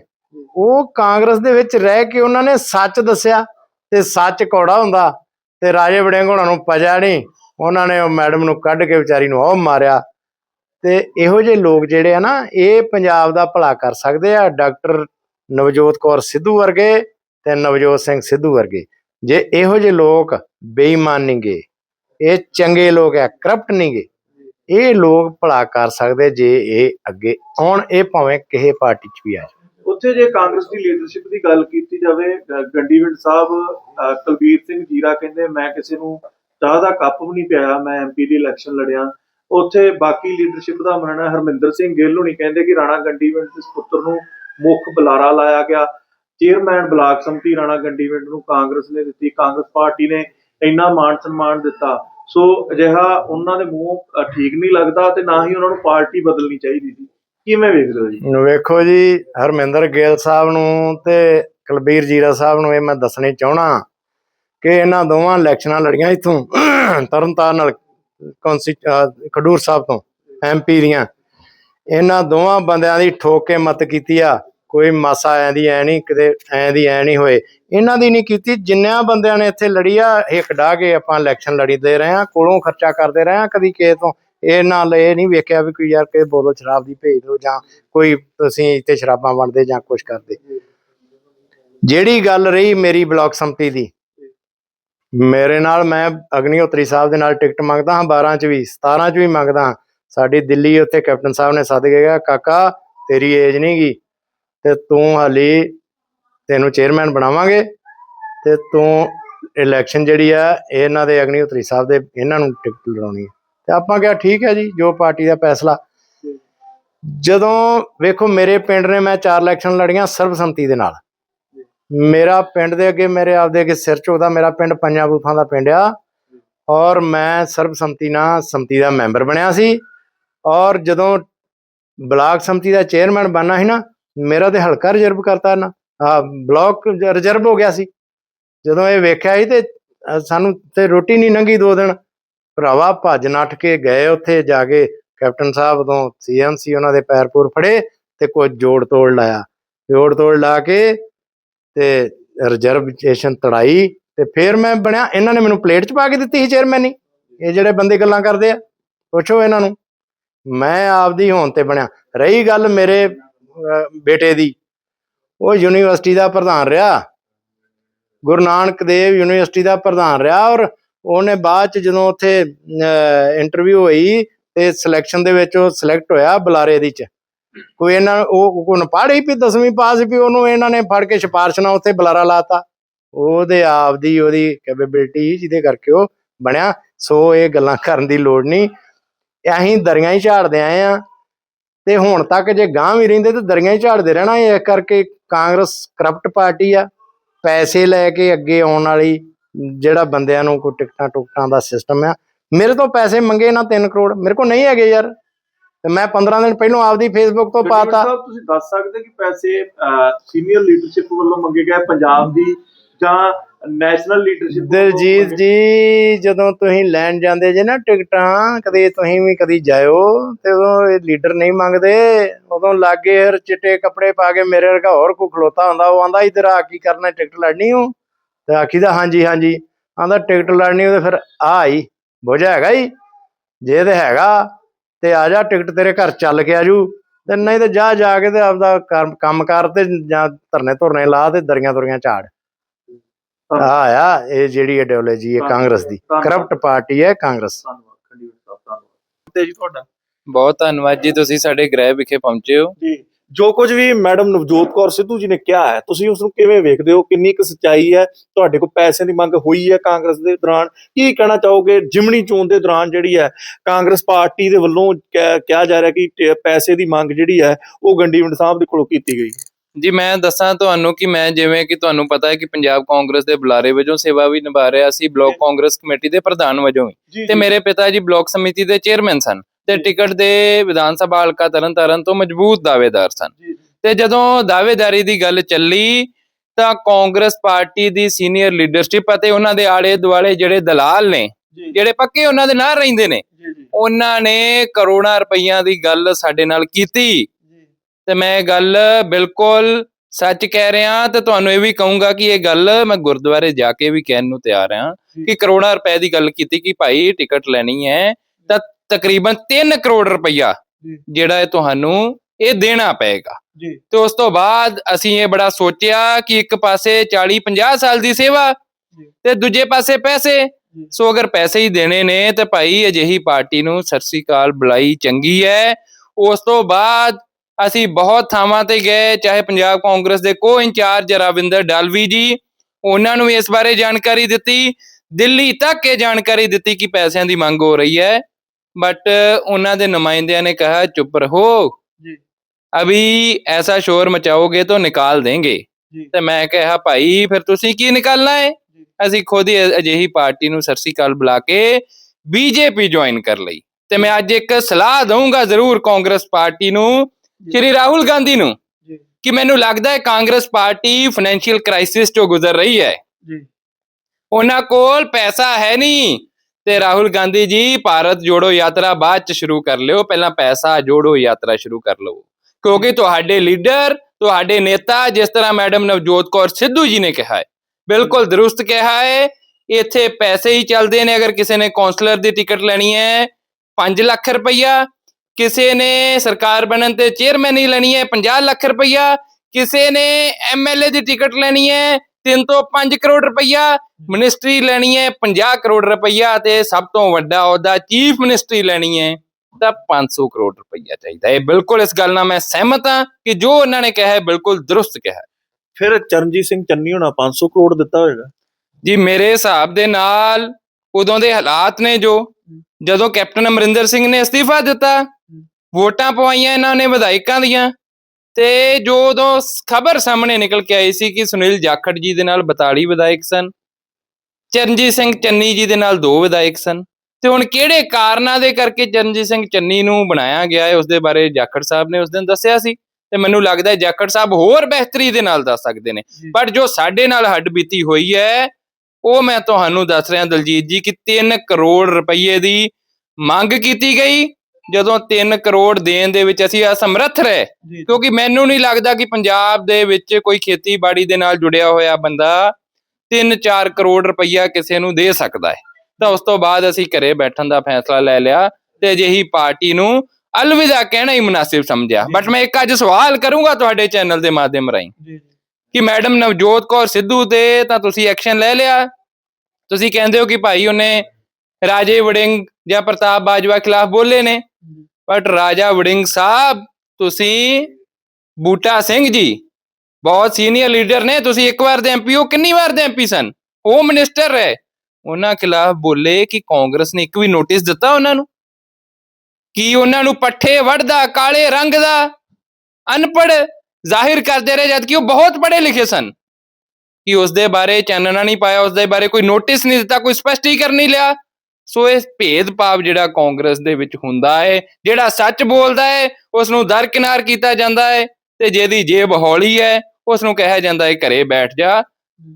ਉਹ ਕਾਂਗਰਸ ਦੇ ਵਿੱਚ ਰਹਿ ਕੇ ਉਹਨਾਂ ਨੇ ਸੱਚ ਦੱਸਿਆ ਤੇ ਸੱਚ ਕੌੜਾ ਹੁੰਦਾ ਤੇ ਰਾਜੇ ਵੜਿੰਗ ਹੋਣਾ ਨੂੰ ਪਜਾ ਨਹੀਂ। ਉਹਨਾਂ ਨੇ ਉਹ ਮੈਡਮ ਨੂੰ ਕੱਢ ਕੇ ਵਿਚਾਰੀ ਨੂੰ ਉਹ ਮਾਰਿਆ। ਤੇ ਇਹੋ ਜਿਹੇ ਲੋਕ ਜਿਹੜੇ ਆ ਨਾ, ਇਹ ਪੰਜਾਬ ਦਾ ਭਲਾ ਕਰ ਸਕਦੇ ਆ। ਡਾਕਟਰ ਨਵਜੋਤ ਕੌਰ ਸਿੱਧੂ ਵਰਗੇ ਤੇ ਨਵਜੋਤ ਸਿੰਘ ਸਿੱਧੂ ਵਰਗੇ। ਜੇ ਇਹੋ ਜਿਹੇ ਲੋਕ ਬੇਈਮਾਨ ਨਹੀਂਗੇ ਇਹ ਚੰਗੇ ਲੋਕ ਆ, ਕਰਪਟ ਨਹੀਂਗੇ ਇਹ ਲੋਕ ਭਲਾ ਕਰ ਸਕਦੇ ਜੇ ਇਹ ਅੱਗੇ ਆਉਣ, ਇਹ ਭਾਵੇਂ ਕਿਸੇ ਪਾਰਟੀ 'ਚ ਵੀ ਆ ਜਾਣ। ਉੱਥੇ ਜੇ ਕਾਂਗਰਸ ਦੀ ਲੀਡਰਸ਼ਿਪ ਦੀ ਗੱਲ ਕੀਤੀ ਜਾਵੇ ਅਹ ਗੰਡੀਵਿੰਡ ਸਾਹਿਬ ਕੁਲਬੀਰ ਸਿੰਘ ਜੀਰਾ ਕਹਿੰਦੇ, ਮੈਂ ਕਿਸੇ ਨੂੰ ਚਾਹ ਦਾ ਕੱਪ ਵੀ ਨਹੀਂ ਪਿਆਇਆ, ਮੈਂ ਐਮਪੀ ਦੀ ਇਲੈਕਸ਼ਨ ਲੜਿਆ। ਉੱਥੇ ਬਾਕੀ ਲੀਡਰਸ਼ਿਪ ਦਾ ਮੰਨਣਾ ਹਰਮਿੰਦਰ ਸਿੰਘ ਗਿੱਲ ਹੁਣੀ ਕਹਿੰਦੇ ਕਿ ਰਾਣਾ ਗੰਡੀਵਿੰਡ ਦੇ ਸੁਪੁੱਤਰ ਨੂੰ ਮੁੱਖ ਬੁਲਾਰਾ ਲਾਇਆ ਗਿਆ। ਚੇਅਰਮੈਨ ਬਲਾਕ ਸੰਮਤੀ ਰਾਣਾ ਗੰਡੀਵਿੰਡ ਨੂੰ ਕਾਂਗਰਸ ਨੇ ਦਿੱਤੀ, ਕਾਂਗਰਸ ਪਾਰਟੀ ਨੇ ਇੰਨਾ ਮਾਣ ਸਨਮਾਨ ਦਿੱਤਾ। ਸੋ ਅਜਿਹਾ ਉਹਨਾਂ ਦੇ ਮੂੰਹ ਠੀਕ ਨਹੀਂ ਲੱਗਦਾ ਤੇ ਨਾ ਹੀ ਉਹਨਾਂ ਨੂੰ ਪਾਰਟੀ ਬਦਲਣੀ ਚਾਹੀਦੀ ਸੀ। ਕਿਵੇਂ ਵੇਖਦੇ ਹੋ ਜੀ? ਵੇਖੋ ਜੀ, ਹਰਮਿੰਦਰ ਗਿੱਲ ਸਾਹਿਬ ਨੂੰ ਤੇ ਕੁਲਬੀਰ ਜੀਰਾ ਸਾਹਿਬ ਨੂੰ ਇਹ ਮੈਂ ਦੱਸਣੀ ਚਾਹਣਾ ਕਿ ਇਹਨਾਂ ਦੋਵਾਂ ਇਲੈਕਸ਼ਨਾਂ ਲੜੀਆਂ ਇਥੋਂ ਤਰਨਤਾਰਨ ਨਾਲ ਕੌਂਸੀ ਖਡੂਰ ਸਾਹਿਬ ਤੋਂ ਐਮਪੀ ਦੀਆਂ। ਇਹਨਾਂ ਦੋਵਾਂ ਬੰਦਿਆਂ ਦੀ ਠੋਕ ਕੇ ਮਤ ਕੀਤੀ ਆ, ਕੋਈ ਮਾਸਾ ਐ ਦੀ ਐ ਨਹੀਂ, ਕਿਤੇ ਐ ਦੀ ਐ ਨਹੀਂ ਹੋਏ। ਇਹਨਾਂ ਦੀ ਨਹੀਂ ਕੀਤੀ, ਜਿੰਨਿਆਂ ਬੰਦਿਆਂ ਨੇ ਇੱਥੇ ਲੜੀ ਆ, ਹਿੱਕ ਡਾ ਕੇ ਆਪਾਂ ਇਲੈਕਸ਼ਨ ਲੜੀਦੇ ਰਹੇ ਆ ਕੋਲੋਂ ਖਰਚਾ ਕਰਦੇ ਰਹੇ ਆ ਕਦੀ ਕਿਸੇ ਤੋਂ ਇਹ ਨਾਲ ਇਹ ਨਹੀਂ ਵੇਖਿਆ ਵੀ ਕੋਈ ਯਾਰ ਕਿ ਬੋਤਲ ਸ਼ਰਾਬ ਦੀ ਭੇਜ ਦਿਓ ਜਾਂ ਕੋਈ ਤੁਸੀਂ ਇੱਥੇ ਸ਼ਰਾਬਾਂ ਵੰਡਦੇ ਜਾਂ ਕੁਝ ਕਰਦੇ। ਜਿਹੜੀ ਗੱਲ ਰਹੀ ਮੇਰੀ ਬਲਾਕ ਸੰਮਤੀ ਦੀ, ਮੇਰੇ ਨਾਲ ਮੈਂ ਅਗਨੀਹੋਤਰੀ ਸਾਹਿਬ ਦੇ ਨਾਲ ਟਿਕਟ ਮੰਗਦਾ ਹਾਂ 12 ਚ ਵੀ 17 ਚ ਵੀ ਮੰਗਦਾ ਹਾਂ। ਸਾਡੀ ਦਿੱਲੀ ਉੱਥੇ ਕੈਪਟਨ ਸਾਹਿਬ ਨੇ ਸੱਦ ਕੇ ਕਿਹਾ, ਕਾਕਾ, ਤੇਰੀ ਏਜ ਨਹੀਂ ਗੀ ਤੇ ਤੂੰ ਹਾਲੀ ਤੈਨੂੰ ਚੇਅਰਮੈਨ ਬਣਾਵਾਂਗੇ ਤੇ ਤੂੰ ਇਲੈਕਸ਼ਨ ਜਿਹੜੀ ਆ, ਇਹਨਾਂ ਦੇ ਅਗਨੀਹੋਤਰੀ ਸਾਹਿਬ ਦੇ, ਇਹਨਾਂ ਨੂੰ ਟਿਕਟ ਲੜਾਉਣੀ ਹੈ ਤੇ ਆਪਾਂ ਕਿਹਾ ਠੀਕ ਹੈ ਜੀ, ਜੋ ਪਾਰਟੀ ਦਾ ਫੈਸਲਾ। ਜਦੋਂ ਵੇਖੋ ਮੇਰੇ ਪਿੰਡ ਨੇ ਮੈਂ ਚਾਰ ਇਲੈਕਸ਼ਨ ਲੜੀਆਂ ਸਰਬਸੰਮਤੀ ਦੇ ਨਾਲ। ਮੇਰਾ ਪਿੰਡ ਦੇ ਅੱਗੇ, ਮੇਰੇ ਆਪਦੇ ਅੱਗੇ ਸਿਰ ਝੁਕਦਾ, ਮੇਰਾ ਪਿੰਡ ਪੰਜਾਂ ਬੂਥਾਂ ਦਾ ਪਿੰਡ ਆ। ਔਰ ਮੈਂ ਸਰਬਸੰਮਤੀ ਨਾਲ ਸੰਮਤੀ ਦਾ ਮੈਂਬਰ ਬਣਿਆ ਸੀ। ਔਰ ਜਦੋਂ ਬਲਾਕ ਸੰਮਤੀ ਦਾ ਚੇਅਰਮੈਨ ਬਣਨਾ ਸੀ ਨਾ, ਮੇਰਾ ਤੇ ਹਲਕਾ ਰਿਜ਼ਰਵ ਕਰਤਾ ਨਾ ਆ ਬਲਾਕ ਰਿਜ਼ਰਵ ਹੋ ਗਿਆ ਸੀ। ਜਦੋਂ ਇਹ ਵੇਖਿਆ ਸੀ ਤੇ ਸਾਨੂੰ ਤੇ ਰੋਟੀ ਨਹੀਂ ਲੰਗੀ ਦੋ ਦਿਨ। ਭਰਾਵਾ ਭੱਜ ਨੱਠ ਕੇ ਗਏ ਉੱਥੇ ਜਾ ਕੇ ਕੈਪਟਨ ਸਾਹਿਬ ਤੋਂ ਸੀਐਮਸੀ ਉਹਨਾਂ ਦੇ ਪੈਰ ਪੂਰ ਫੜੇ ਤੇ ਕੁਝ ਜੋੜ ਤੋੜ ਲਾਇਆ। ਜੋੜ ਤੋੜ ਲਾ ਕੇ ਤੇ ਰਿਜ਼ਰਵੇਸ਼ਨ ਤੜਾਈ ਤੇ ਫਿਰ ਮੈਂ ਬਣਿਆ, ਇਹਨਾਂ ਨੇ ਮੈਨੂੰ ਪਲੇਟ 'ਚ ਪਾ ਕੇ ਦਿੱਤੀ ਸੀ ਚੇਅਰਮੈਨੀ ਇਹ ਜਿਹੜੇ ਬੰਦੇ ਗੱਲਾਂ ਕਰਦੇ ਆ, ਪੁੱਛੋ ਇਹਨਾਂ ਨੂੰ। ਮੈਂ ਆਪਦੀ ਹੋਣ ਤੇ ਬਣਿਆ। ਰਹੀ ਗੱਲ ਮੇਰੇ ਬੇਟੇ ਦੀ। ਉਹ ਯੂਨੀਵਰਸਿਟੀ ਦਾ ਪ੍ਰਧਾਨ ਰਿਹਾ। ਗੁਰੂ ਨਾਨਕ ਦੇਵ ਯੂਨੀਵਰਸਿਟੀ ਦਾ ਪ੍ਰਧਾਨ ਰਿਹਾ ਔਰ ਉਹਨੇ ਬਾਅਦ ਚ ਜਦੋਂ ਉੱਥੇ ਇੰਟਰਵਿਊ ਹੋਈ ਤੇ ਸਿਲੈਕਸ਼ਨ ਦੇ ਵਿੱਚ ਉਹ ਸਿਲੈਕਟ ਹੋਇਆ ਬੁਲਾਰੇ ਦੀ ਚ। ਕੋਈ ਇਹਨਾਂ ਉਹ ਕੋਨ ਪੜ੍ਹੀ ਵੀ 10ਵੀਂ ਪਾਸ ਵੀ ਉਹਨੂੰ ਇਹਨਾਂ ਨੇ ਫੜ ਕੇ ਸਿਫਾਰਿਸ਼ ਨਾਲ ਉੱਥੇ ਬੁਲਾਰਾ ਲਾਤਾ। ਉਹਦੇ ਆਪ ਦੀ ਉਹਦੀ ਕੈਪੇਬਿਲਿਟੀ ਜਿਹਦੇ ਕਰਕੇ ਉਹ ਬਣਿਆ। ਸੋ ਇਹ ਗੱਲਾਂ ਕਰਨ ਦੀ ਲੋੜ ਨਹੀਂ। ਅਸੀਂ ਦਰਿਆ ਹੀ ਝਾੜਦੇ ਆਏ ਆ। ਤੇ ਹੁਣ ਤੱਕ ਜੇ ਗਾਂ ਵੀ ਰਹਿੰਦੇ ਤੇ ਦਰਿਆ ਹੀ ਝਾੜਦੇ ਰਹਿਣਾ। ਇਹ ਕਰਕੇ ਕਾਂਗਰਸ ਕਰਪਟ ਪਾਰਟੀ ਆ। ਪੈਸੇ ਲੈ ਕੇ ਅੱਗੇ ਆਉਣ ਵਾਲੀ ਜਿਹੜਾ ਬੰਦਿਆਂ ਨੂੰ ਕੋਈ ਟਿਕਟਾਂ ਟੁਕਟਾਂ ਦਾ ਸਿਸਟਮ ਆ। ਮੇਰੇ ਤੋਂ ਪੈਸੇ ਮੰਗੇ ਨਾ 3 ਕਰੋੜ। ਮੇਰੇ ਕੋਲ ਨਹੀਂ ਹੈਗੇ ਯਾਰ। ਤੇ ਮੈਂ 15 ਦਿਨ ਪਹਿਲਾਂ ਆਪਦੀ ਫੇਸਬੁੱਕ ਤੋਂ ਪਾਤਾ। ਤੁਸੀਂ ਦੱਸ ਸਕਦੇ ਕਿ ਪੈਸੇ ਸੀਨੀਅਰ ਲੀਡਰਸ਼ਿਪ ਵੱਲੋਂ ਮੰਗੇ ਗਏ ਪੰਜਾਬ ਦੀ ਜਾਂ ਨੈਸ਼ਨਲ ਲੀਡਰਸ਼ਿਪ ਦਿਲਜੀਤ ਜੀ ਜਦੋਂ ਤੁਸੀਂ ਲੈਣ ਜਾਂਦੇ ਜੇ ਨਾ ਟਿਕਟਾਂ ਕਦੇ ਤੁਸੀਂ ਵੀ ਕਦੀ ਜਾਇਓ ਤੇ ਉਦੋਂ ਇਹ ਲੀਡਰ ਨਹੀਂ ਮੰਗਦੇ। ਉਦੋਂ ਲਾਗੇ ਹਰ ਚਿੱਟੇ ਕੱਪੜੇ ਪਾ ਕੇ ਮੇਰੇ ਵਰਗਾ ਹੋਰ ਕੋ ਖਲੋਤਾ ਹੁੰਦਾ ਉਹ ਆਂਦਾ ਇਧਰ ਆ ਕੀ ਕਰਨਾ ਟਿਕਟ ਲੜਨੀ ਹੋ ਤੇ ਆਖੀਦਾ ਹਾਂਜੀ ਹਾਂਜੀ। ਆਂਦਾ ਟਿਕਟ ਲੜਨੀ ਤੇ ਫਿਰ ਆ ਆਈ। ਬੁਝਾ ਹੈਗਾ ਹੀ ਜੇ ਤੇ ਹੈਗਾ ਤੇ ਆ ਜਾ ਟਿਕਟ ਤੇਰੇ ਘਰ ਚੱਲ ਕੇ ਆਜੂ ਤੇ ਨਹੀਂ ਤੇ ਜਾ ਜਾ ਕੇ ਤੇ ਆਪਦਾ ਕੰਮ- ਕਰ ਤੇ ਜਾਂ ਧਰਨੇ ਧੁਰਨੇ ਲਾ ਤੇ ਦਰੀਆਂ ਦੁਰੀਆਂ ਝਾੜ। ਆ ਆ ਇਹ ਜਿਹੜੀ ਆਈਡੀਓਲੋਜੀ ਹੈ ਕਾਂਗਰਸ ਦੀ। ਕਰਪਟ ਪਾਰਟੀ ਹੈ ਕਾਂਗਰਸ। ਧੰਨਵਾਦ ਗੰਡੀਵਿੰਡ ਸਾਹਿਬ ਧੰਨਵਾਦ। ਤੇ ਜੀ ਤੁਹਾਡਾ। ਬਹੁਤ ਧੰਨਵਾਦ ਜੀ ਤੁਸੀਂ ਸਾਡੇ ਗ੍ਰਹਿ ਵਿਖੇ ਪਹੁੰਚੇ ਹੋ। ਜੀ। ਜੋ ਕੁਝ ਵੀ ਮੈਡਮ ਨਵਜੋਤ ਕੌਰ ਸਿੱਧੂ ਜੀ ਨੇ ਕਿਹਾ ਹੈ ਤੁਸੀਂ ਉਸ ਨੂੰ ਕਿਵੇਂ ਵੇਖਦੇ ਹੋ? ਕਿੰਨੀ ਕੁ ਸੱਚਾਈ ਹੈ? ਤੁਹਾਡੇ ਕੋਲ ਪੈਸੇ ਦੀ ਮੰਗ ਹੋਈ ਹੈ ਕਾਂਗਰਸ ਦੇ ਦੌਰਾਨ? ਕੀ ਕਹਿਣਾ ਚਾਹੋਗੇ ਜਿਮਣੀ ਚੋਣ ਦੇ ਦੌਰਾਨ ਜਿਹੜੀ ਹੈ ਕਾਂਗਰਸ ਪਾਰਟੀ ਦੇ ਵੱਲੋਂ ਕਿਹਾ ਜਾ ਰਿਹਾ ਕਿ ਪੈਸੇ ਦੀ ਮੰਗ ਜਿਹੜੀ ਹੈ ਉਹ ਗੰਡੀਵਿੰਡ ਸਾਹਿਬ ਦੇ ਕੋਲੋਂ ਕੀਤੀ ਗਈ ਜੀ ਮੈਂ ਦੱਸਾਂ ਤੁਹਾਨੂੰ ਕਿ ਮੈਂ ਜਿਵੇਂ ਕਿ ਤੁਹਾਨੂੰ ਪਤਾ ਹੈ ਕਿ ਪੰਜਾਬ ਕਾਂਗਰਸ ਦੇ ਬੁਲਾਰੇ ਵਜੋਂ ਸੇਵਾ ਵੀ ਨਿਭਾ ਰਿਹਾ ਸੀ ਬਲਾਕ ਕਾਂਗਰਸ ਕਮੇਟੀ ਦੇ ਪ੍ਰਧਾਨ ਵਜੋਂ ਵੀ। ਤੇ ਮੇਰੇ ਪਿਤਾ ਜੀ ਬਲਾਕ ਸਮਿਤੀ ਦੇ ਚੇਅਰਮੈਨ ਸਨ। ਤੇ। ਟਿਕਟ ਦੇ ਵਿਧਾਨ ਸਭਾ ਹਲਕਾ ਤਰਨਤਾਰਨ ਤੋਂ ਮਜ਼ਬੂਤ ਦਾਅਵੇਦਾਰ ਸਨ। ਤੇ ਜਦੋਂ ਦਾਅਵੇਦਾਰੀ ਦੀ ਗੱਲ ਚੱਲੀ ਤਾਂ ਕਾਂਗਰਸ ਪਾਰਟੀ ਦੀ ਸੀਨੀਅਰ ਲੀਡਰਸ਼ਿਪ ਅਤੇ ਉਹਨਾਂ ਦੇ ਆਲੇ ਦੁਆਲੇ ਜਿਹੜੇ ਦਲਾਲ ਨੇ ਜਿਹੜੇ ਪੱਕੇ ਉਹਨਾਂ ਦੇ ਨਾਲ ਰਹਿੰਦੇ ਨੇ ਉਹਨਾਂ ਨੇ ਕਰੋੜਾਂ ਰੁਪਈਆਂ ਦੀ ਗੱਲ ਸਾਡੇ ਨਾਲ ਕੀਤੀ। ਤੇ ਮੈਂ ਇਹ ਗੱਲ ਬਿਲਕੁਲ ਸੱਚ ਕਹਿ ਰਿਹਾ ਤੇ ਤੁਹਾਨੂੰ ਇਹ ਵੀ ਕਹੂੰਗਾ ਕਿ ਇਹ ਗੱਲ ਮੈਂ ਗੁਰਦੁਆਰੇ ਜਾ ਕੇ ਵੀ ਕਹਿਣ ਨੂੰ ਤਿਆਰ ਹਾਂ ਜੀ। ਕਿ ਕਰੋੜਾਂ ਰੁਪਏ ਦੀ ਗੱਲ ਕੀਤੀ ਕਿ ਭਾਈ ਟਿਕਟ ਲੈਣੀ ਹੈ ਤਕਰੀਬਨ 3 ਕਰੋੜ ਰੁਪਈਆ ਜੀ। ਜਿਹੜਾ ਹੈ ਤੁਹਾਨੂੰ ਇਹ ਦੇਣਾ ਪਏਗਾ ਜੀ ਤੇ ਉਸ ਤੋਂ ਬਾਅਦ ਅਸੀਂ ਇਹ ਬੜਾ ਸੋਚਿਆ ਕਿ ਇੱਕ ਪਾਸੇ 40 50 ਸਾਲ ਦੀ ਸੇਵਾ। ਤੇ ਦੂਜੇ ਪਾਸੇ ਪੈਸੇ। ਸੋ ਅਗਰ ਪੈਸੇ ਹੀ ਦੇਣੇ ਨੇ ਤੇ ਭਾਈ ਅਜਿਹੀ ਪਾਰਟੀ ਨੂੰ ਸਰਸੀ ਕਾਲ ਬੁਲਾਈ ਚੰਗੀ ਹੈ ਉਸ ਤੋਂ ਬਾਅਦ ਅਸੀਂ ਬਹੁਤ ਥਾਵਾਂ ਤੇ ਗਏ ਚਾਹੇ ਪੰਜਾਬ ਕਾਂਗਰਸ ਦੇ ਕੋ ਇੰਚਾਰਜ ਰਵਿੰਦਰ ਡਾਲਵੀ ਜੀ ਉਹਨਾਂ ਨੂੰ ਵੀ ਇਸ ਬਾਰੇ ਜਾਣਕਾਰੀ ਦਿੱਤੀ ਦਿੱਲੀ ਤੱਕ ਇਹ ਜਾਣਕਾਰੀ ਦਿੱਤੀ ਕਿ ਪੈਸਿਆਂ ਦੀ ਮੰਗ ਹੋ ਰਹੀ ਹੈ ਬਟ ਉਹਨਾਂ ਦੇ ਨੁਮਾਇੰਦਿਆਂ ਨੇ ਕਿਹਾ ਚੁੱਪ ਰਹੋ। ਜੀ। ਅਭੀ ਐਸਾ ਸ਼ੋਰ ਮਚਾਓਗੇ ਤਾਂ ਨਿਕਾਲ ਦੇਂਗੇ। ਤੇ ਮੈਂ ਕਿਹਾ ਭਾਈ ਫਿਰ ਤੁਸੀਂ ਕੀ ਨਿਕਾਲਣਾ ਹੈ ਅਸੀਂ ਖੁਦ ਹੀ ਅਜਿਹੀ ਪਾਰਟੀ ਨੂੰ ਸਰਸੀ ਕਾਲ ਬੁਲਾ ਕੇ ਬੀਜੇਪੀ ਜੁਆਇਨ ਕਰ ਲਈ। ਤੇ ਮੈਂ ਅੱਜ ਇੱਕ ਸਲਾਹ ਦਊਂਗਾ ਜ਼ਰੂਰ ਕਾਂਗਰਸ ਪਾਰਟੀ ਨੂੰ ਸ਼੍ਰੀ ਰਾਹੁਲ ਗਾਂਧੀ ਨੂੰ ਕਿ ਮੈਨੂੰ ਲੱਗਦਾ ਹੈ ਕਾਂਗਰਸ ਪਾਰਟੀ ਫਾਈਨੈਂਸ਼ੀਅਲ ਕ੍ਰਾਈਸਿਸ ਚੋਂ ਗੁਜ਼ਰ ਰਹੀ ਹੈ ਜੀ। ਉਹਨਾਂ ਕੋਲ ਪੈਸਾ ਹੈ ਨਹੀਂ। ਤੇ ਰਾਹੁਲ ਗਾਂਧੀ ਜੀ, ਭਾਰਤ ਜੋੜੋ ਯਾਤਰਾ ਬਾਅਦ ਚ ਸ਼ੁਰੂ ਕਰ ਲਿਓ। ਪਹਿਲਾਂ ਪੈਸਾ ਜੋੜੋ, ਯਾਤਰਾ ਸ਼ੁਰੂ ਕਰ ਲਓ ਕਿਉਂਕਿ ਤੁਹਾਡੇ ਲੀਡਰ, ਤੁਹਾਡੇ ਨੇਤਾ, ਜਿਸ ਤਰ੍ਹਾਂ ਮੈਡਮ ਨਵਜੋਤ ਕੌਰ ਸਿੱਧੂ ਜੀ ਨੇ ਕਿਹਾ ਹੈ, ਬਿਲਕੁਲ ਦਰੁਸਤ ਕਿਹਾ ਹੈ। ਇੱਥੇ ਪੈਸੇ ਹੀ ਚੱਲਦੇ ਨੇ, ਅਗਰ ਕਿਸੇ ਨੇ ਕਾਉਂਸਲਰ ਦੀ ਟਿਕਟ ਲੈਣੀ ਹੈ 5 ਲੱਖ ਰੁਪਈਆ। ਕਿਸੇ ਨੇ ਸਰਕਾਰ ਬਣਨ ਤੇ ਚੇਅਰਮੈਨ ਹੀ ਲੈਣੀ ਹੈ 50 ਲੱਖ ਰੁਪਈਆ। ਕਿਸੇ ਨੇ ਐਮਐਲਏ ਦੀ ਟਿਕਟ ਲੈਣੀ ਹੈ 3 ਤੋਂ 5 ਕਰੋੜ ਰੁਪਈਆ ਮਿਨਿਸਟਰੀ ਲੈਣੀ ਹੈ 50 ਕਰੋੜ ਰੁਪਈਆ ਤੇ ਸਭ ਤੋਂ ਵੱਡਾ ਅਹੁਦਾ ਚੀਫ ਮਿਨਿਸਟਰੀ ਲੈਣੀ ਹੈ ਤਾਂ 500 ਕਰੋੜ ਰੁਪਈਆ ਚਾਹੀਦਾ ਹੈ। ਬਿਲਕੁਲ ਇਸ ਗੱਲ ਨਾਲ ਮੈਂ ਸਹਿਮਤ ਹਾਂ ਕਿ ਜੋ ਉਹਨਾਂ ਨੇ ਕਿਹਾ ਹੈ ਬਿਲਕੁਲ ਦਰੁਸਤ ਕਿਹਾ ਹੈ। ਫਿਰ ਚਰਨਜੀਤ ਸਿੰਘ ਚੰਨੀ ਹੋਣਾ 500 ਕਰੋੜ ਦਿੱਤਾ ਹੋਏਗਾ? ਜੀ ਮੇਰੇ ਹਿਸਾਬ ਦੇ ਨਾਲ ਉਦੋਂ ਦੇ ਹਾਲਾਤ ਨੇ ਜੋ ਜਦੋਂ ਕੈਪਟਨ ਅਮਰਿੰਦਰ ਸਿੰਘ ਨੇ ਅਸਤੀਫਾ ਦਿੱਤਾ ਵੋਟਾਂ ਪਵਾਈਆਂ ਇਹਨਾਂ ਨੇ ਵਿਧਾਇਕਾਂ ਦੀਆਂ ਤੇ ਜੋ ਉਦੋਂ ਖਬਰ ਸਾਹਮਣੇ ਨਿਕਲ ਕੇ ਆਈ ਸੀ ਕਿ ਸੁਨੀਲ ਜਾਖੜ ਜੀ ਦੇ ਨਾਲ 42 ਵਿਧਾਇਕ ਸਨ ਚਰਨਜੀਤ ਸਿੰਘ ਚੰਨੀ ਜੀ ਦੇ ਨਾਲ ਦੋ ਵਿਧਾਇਕ ਸਨ ਤੇ ਹੁਣ ਕਿਹੜੇ ਕਾਰਨਾਂ ਦੇ ਕਰਕੇ ਚਰਨਜੀਤ ਸਿੰਘ ਚੰਨੀ ਨੂੰ ਬਣਾਇਆ ਗਿਆ ਹੈ ਉਸ ਦੇ ਬਾਰੇ ਜਾਖੜ ਸਾਹਿਬ ਨੇ ਉਸ ਦਿਨ ਦੱਸਿਆ ਸੀ ਤੇ ਮੈਨੂੰ ਲੱਗਦਾ ਹੈ ਜਾਖੜ ਸਾਹਿਬ ਹੋਰ ਬਿਹਤਰੀ ਦੇ ਨਾਲ ਦੱਸ ਸਕਦੇ ਨੇ। ਪਰ ਜੋ ਸਾਡੇ ਨਾਲ ਹੱਡ ਬੀਤੀ ਹੋਈ ਹੈ ਉਹ ਮੈਂ ਤੁਹਾਨੂੰ ਦੱਸ ਰਿਹਾ ਦਲਜੀਤ ਜੀ ਕਿ 3 ਕਰੋੜ ਰੁਪਏ ਦੀ ਮੰਗ ਕੀਤੀ ਗਈ ਜਦੋਂ 3 ਕਰੋੜ ਦੇਣ ਦੇ ਵਿੱਚ ਅਸੀਂ ਅਸਮਰੱਥ ਰਹੇ ਕਿਉਂਕਿ ਮੈਨੂੰ ਨਹੀਂ ਲੱਗਦਾ ਕਿ ਪੰਜਾਬ ਦੇ ਵਿੱਚ ਕੋਈ ਖੇਤੀਬਾੜੀ ਦੇ ਨਾਲ ਜੁੜਿਆ ਹੋਇਆ ਬੰਦਾ 3-4 ਕਰੋੜ ਰੁਪਈਆ ਕਿਸੇ ਨੂੰ ਦੇ ਸਕਦਾ ਹੈ। ਤਾਂ ਉਸ ਤੋਂ ਬਾਅਦ ਅਸੀਂ ਘਰੇ ਬੈਠਣ ਦਾ ਫੈਸਲਾ ਲੈ ਲਿਆ ਤੇ ਅਜਿਹੀ ਪਾਰਟੀ ਨੂੰ ਅਲਵਿਦਾ ਕਹਿਣਾ ਹੀ ਮੁਨਾਸਿਬ ਸਮਝਿਆ। ਬਟ ਮੈਂ ਇੱਕ ਅੱਜ ਸਵਾਲ ਕਰੂੰਗਾ ਤੁਹਾਡੇ ਚੈਨਲ ਦੇ ਮਾਧਿਅਮ ਰਾਹੀਂ ਕਿ ਮੈਡਮ ਨਵਜੋਤ ਕੌਰ ਸਿੱਧੂ ਤੇ ਤਾਂ ਤੁਸੀਂ ਐਕਸ਼ਨ ਲੈ ਲਿਆ? ਤੁਸੀਂ ਕਹਿੰਦੇ ਹੋ ਕਿ ਭਾਈ ਉਹਨੇ ਰਾਜੇ ਵੜਿੰਗ ਜਾਂ ਪ੍ਰਤਾਪ ਬਾਜਵਾ ਖਿਲਾਫ ਬੋਲੇ ਨੇ। ਬਟ ਰਾਜਾ ਵੜਿੰਗ ਸਾਹਿਬ, ਤੁਸੀਂ ਬੂਟਾ ਸਿੰਘ ਜੀ, ਬਹੁਤ ਸੀਨੀਅਰ ਲੀਡਰ ਨੇ, ਤੁਸੀਂ ਇੱਕ ਵਾਰ ਦੇ ਐਮਪੀ ਹੋ, ਕਿੰਨੀ ਵਾਰ ਦੇ ਐਮਪੀ ਸਨ? ਉਹ ਮਿਨਿਸਟਰ ਰਹੇ ਉਹਨਾਂ ਖਿਲਾਫ ਬੋਲੇ ਕਿ ਕਾਂਗਰਸ ਨੇ ਇੱਕ ਵੀ ਨੋਟਿਸ ਦਿੱਤਾ ਉਹਨਾਂ ਨੂੰ ਕਿ ਉਹਨਾਂ ਨੂੰ ਪੱਠੇ ਵੜਦਾ ਕਾਲੇ ਰੰਗ ਦਾ, ਅਨਪੜ੍ਹ ਜ਼ਾਹਿਰ ਕਰਦੇ ਰਹੇ ਜਦ ਕਿ ਉਹ ਬਹੁਤ ਪੜ੍ਹੇ ਲਿਖੇ ਸਨ। ਕਿ ਉਸ ਦੇ ਬਾਰੇ ਚਾਨਣਾ ਨਹੀਂ ਪਾਇਆ ਉਸ ਦੇ ਬਾਰੇ ਕੋਈ ਨੋਟਿਸ ਨਹੀਂ ਦਿੱਤਾ, ਕੋਈ ਸਪਸ਼ਟੀਕਰਨ ਨਹੀਂ ਲਿਆ। ਸੋ ਇਹ ਭੇਦਭਾਵ ਜਿਹੜਾ ਕਾਂਗਰਸ ਦੇ ਵਿੱਚ ਹੁੰਦਾ ਹੈ, ਜਿਹੜਾ ਸੱਚ ਬੋਲਦਾ ਹੈ ਉਸ ਨੂੰ ਦਰਕਿਨਾਰ ਕੀਤਾ ਜਾਂਦਾ ਹੈ ਤੇ ਜਿਹਦੀ ਜੇਬ ਹੌਲੀ ਹੈ ਉਸ ਨੂੰ ਕਿਹਾ ਜਾਂਦਾ ਹੈ ਘਰੇ ਬੈਠ ਜਾ।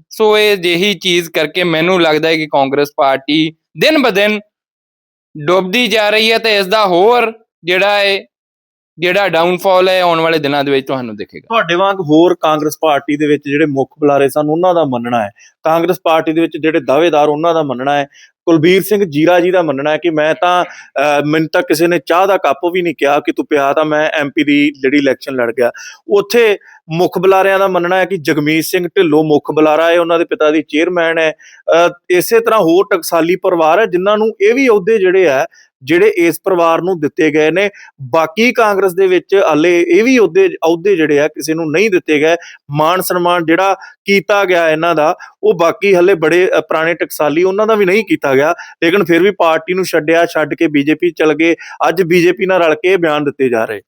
ਸੋ ਇਹ ਜਿਹੀ ਚੀਜ਼ ਕਰਕੇ ਮੈਨੂੰ ਲੱਗਦਾ ਹੈ ਕਿ ਕਾਂਗਰਸ ਪਾਰਟੀ ਦਿਨ ਬ ਡੁੱਬਦੀ ਜਾ ਰਹੀ ਹੈ ਤੇ ਇਸ ਦਾ ਹੋਰ ਜਿਹੜਾ ਹੈ, ਜਿਹੜਾ ਡਾਊਨਫਾਲ ਹੈ ਆਉਣ ਵਾਲੇ ਦਿਨਾਂ ਦੇ ਵਿੱਚ ਤੁਹਾਨੂੰ ਦਿਖੇਗਾ। ਤੁਹਾਡੇ ਵਾਂਗ ਹੋਰ ਕਾਂਗਰਸ ਪਾਰਟੀ ਦੇ ਵਿੱਚ ਜਿਹੜੇ ਮੁੱਖ ਬੁਲਾਰੇ ਸਨ, ਉਹਨਾਂ ਦਾ ਮੰਨਣਾ ਹੈ। ਕਾਂਗਰਸ ਪਾਰਟੀ ਦੇ ਵਿੱਚ ਜਿਹੜੇ ਦਾਅਵੇਦਾਰ, ਉਹਨਾਂ ਦਾ ਮੰਨਣਾ ਹੈ। ਕੁਲਬੀਰ ਸਿੰਘ ਜੀਰਾ ਜੀ ਦਾ ਮੰਨਣਾ ਹੈ ਕਿ ਮੈਂ ਤਾਂ ਅਹ, ਮੈਨੂੰ ਤਾਂ ਕਿਸੇ ਨੇ ਚਾਹ ਦਾ ਕੱਪ ਵੀ ਨਹੀਂ ਕਿਹਾ ਕਿ ਤੂੰ ਪਿਆ ਤਾਂ ਮੈਂ ਐਮਪੀ ਦੀ ਜਿਹੜੀ ਇਲੈਕਸ਼ਨ ਲੜ ਗਿਆ। ਉੱਥੇ ਮੁੱਖ ਬੁਲਾਰਿਆਂ ਦਾ ਮੰਨਣਾ ਹੈ ਕਿ ਜਗਮੀਤ ਸਿੰਘ ਢਿੱਲੋਂ ਮੁੱਖ ਬੁਲਾਰਾ ਹੈ, ਉਹਨਾਂ ਦੇ ਪਿਤਾ ਦੀ ਚੇਅਰਮੈਨ ਹੈ। ਇਸੇ ਤਰ੍ਹਾਂ ਹੋਰ ਟਕਸਾਲੀ ਪਰਿਵਾਰ ਹੈ, ਜਿਨ੍ਹਾਂ ਨੂੰ ਇਹ ਵੀ ਅਹੁਦੇ ਜਿਹੜੇ ਆ ਜਿਹੜੇ ਇਸ ਪਰਿਵਾਰ ਨੂੰ ਦਿੱਤੇ ਗਏ ਨੇ। ਬਾਕੀ ਕਾਂਗਰਸ ਦੇ ਵਿੱਚ ਹਲੇ ਇਹ ਵੀ ਅਹੁਦੇ ਅਹੁਦੇ ਜਿਹੜੇ ਆ ਕਿਸੇ ਨੂੰ ਨਹੀਂ ਦਿੱਤੇ ਗਏ। ਮਾਨ ਸਨਮਾਨ ਜਿਹੜਾ ਕੀਤਾ ਗਿਆ ਇਹਨਾਂ ਦਾ, ਉਹ ਬਾਕੀ ਹਲੇ ਬੜੇ ਪੁਰਾਣੇ ਟਕਸਾਲੀ, ਉਹਨਾਂ ਦਾ ਵੀ ਨਹੀਂ ਕੀਤਾ ਗਿਆ। ਲੇਕਿਨ ਫਿਰ ਵੀ ਪਾਰਟੀ ਨੂੰ ਛੱਡਿਆ, ਛੱਡ ਕੇ ਬੀਜੇਪੀ ਚਲ ਗਏ। ਅੱਜ ਬੀਜੇਪੀ ਨਾਲ ਰਲ ਕੇ ਇਹ ਬਿਆਨ ਦਿੱਤੇ ਜਾ ਰਹੇ।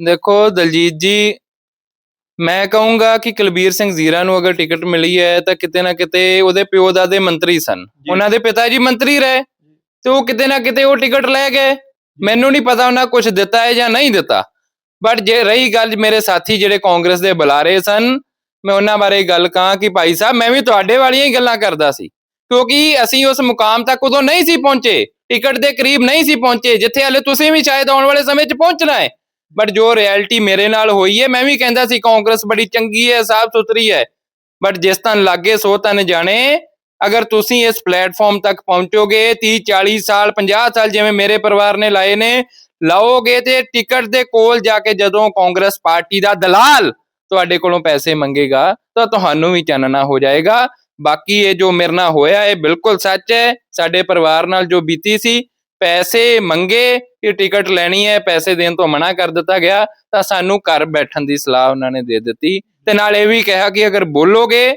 ਦੇਖੋ, ਦਲਜੀਤ ਜੀ ਮੈਂ ਕਹੂੰਗਾ ਕਿ ਕੁਲਬੀਰ ਸਿੰਘ ਜ਼ੀਰਾ ਨੂੰ ਅਗਰ ਟਿਕਟ ਮਿਲੀ ਹੈ ਤਾਂ ਕਿਤੇ ਨਾ ਕਿਤੇ ਉਹਦੇ ਪਿਓ ਦਾਦੇ ਮੰਤਰੀ ਸਨ। ਉਹਨਾਂ ਦੇ ਪਿਤਾ ਜੀ ਮੰਤਰੀ ਰਹੇ ਤੇ ਉਹ ਕਿਤੇ ਨਾ ਕਿਤੇ ਉਹ ਟਿਕਟ ਲੈ ਗਏ। ਮੈਨੂੰ ਨਹੀਂ ਪਤਾ ਉਹਨਾਂ ਕੁਝ ਦਿੱਤਾ ਹੈ ਜਾਂ ਨਹੀਂ ਦਿੱਤਾ। ਬਟ ਜੇ ਰਹੀ ਗੱਲ ਮੇਰੇ ਸਾਥੀ ਜਿਹੜੇ ਕਾਂਗਰਸ ਦੇ ਬੁਲਾਰੇ ਸਨ ਮੈਂ ਉਹਨਾਂ ਬਾਰੇ ਗੱਲ ਕਹਾਂ ਕਿ ਭਾਈ ਸਾਹਿਬ ਮੈਂ ਵੀ ਤੁਹਾਡੇ ਵਾਲੀਆਂ ਹੀ ਗੱਲਾਂ ਕਰਦਾ ਸੀ। ਕਿਉਂਕਿ ਅਸੀਂ ਉਸ ਮੁਕਾਮ ਤੱਕ ਉਦੋਂ ਨਹੀਂ ਸੀ ਪਹੁੰਚੇ। ਟਿਕਟ ਦੇ ਕਰੀਬ ਨਹੀਂ ਸੀ ਪਹੁੰਚੇ ਜਿੱਥੇ ਹਲੇ ਤੁਸੀਂ ਵੀ ਸ਼ਾਇਦ ਆਉਣ ਵਾਲੇ ਸਮੇਂ 'ਚ ਪਹੁੰਚਣਾ ਹੈ। ਬਟ ਜੋ ਰਿਐਲਿਟੀ ਮੇਰੇ ਨਾਲ ਹੋਈ ਹੈ, ਮੈਂ ਵੀ ਕਹਿੰਦਾ ਸੀ, ਕਾਂਗਰਸ ਬੜੀ ਚੰਗੀ ਹੈ, ਸਾਫ਼ ਸੁਥਰੀ ਹੈ। ਬਟ ਜਿਸ ਤਨ ਲੱਗੇ, ਸੋ ਤਨ ਜਾਣੇ, ਅਗਰ ਤੁਸੀਂ ਇਸ ਪਲੇਟਫਾਰਮ ਤੱਕ ਪਹੁੰਚੋਗੇ 30 40 ਸਾਲ 50 ਸਾਲ ਜਿਵੇਂ ਮੇਰੇ ਪਰਿਵਾਰ ਨੇ ਲਾਏ ਨੇ, ਲਾਓਗੇ ਤੇ ਟਿਕਟ ਦੇ ਕੋਲ ਜਾ ਕੇ ਜਦੋਂ ਕਾਂਗਰਸ ਪਾਰਟੀ ਦਾ ਦਲਾਲ ਤੁਹਾਡੇ ਕੋਲੋਂ ਪੈਸੇ ਮੰਗੇਗਾ, ਤਾਂ ਤੁਹਾਨੂੰ ਵੀ ਚਾਨਣਾ ਹੋ ਜਾਏਗਾ। ਬਾਕੀ ਇਹ ਜੋ ਮੇਰੇ ਨਾਲ ਹੋਇਆ, ਇਹ ਬਿਲਕੁਲ ਸੱਚ ਹੈ। ਸਾਡੇ ਪਰਿਵਾਰ ਨਾਲ ਜੋ ਬੀਤੀ ਸੀ ਪੈਸੇ ਮੰਗੇ ਕਿ ਟਿਕਟ ਲੈਣੀ ਹੈ ਪੈਸੇ ਦੇਣ ਤੋਂ ਮਨਾ ਕਰ ਦਿੱਤਾ ਗਿਆ ਤਾਂ ਸਾਨੂੰ ਘਰ ਬੈਠਣ ਦੀ ਸਲਾਹ ਉਹਨਾਂ ਨੇ ਦੇ ਦਿੱਤੀ। ਤੇ ਨਾਲ ਇਹ ਵੀ ਕਿਹਾ ਕਿ ਅਗਰ ਬੋਲੋਗੇ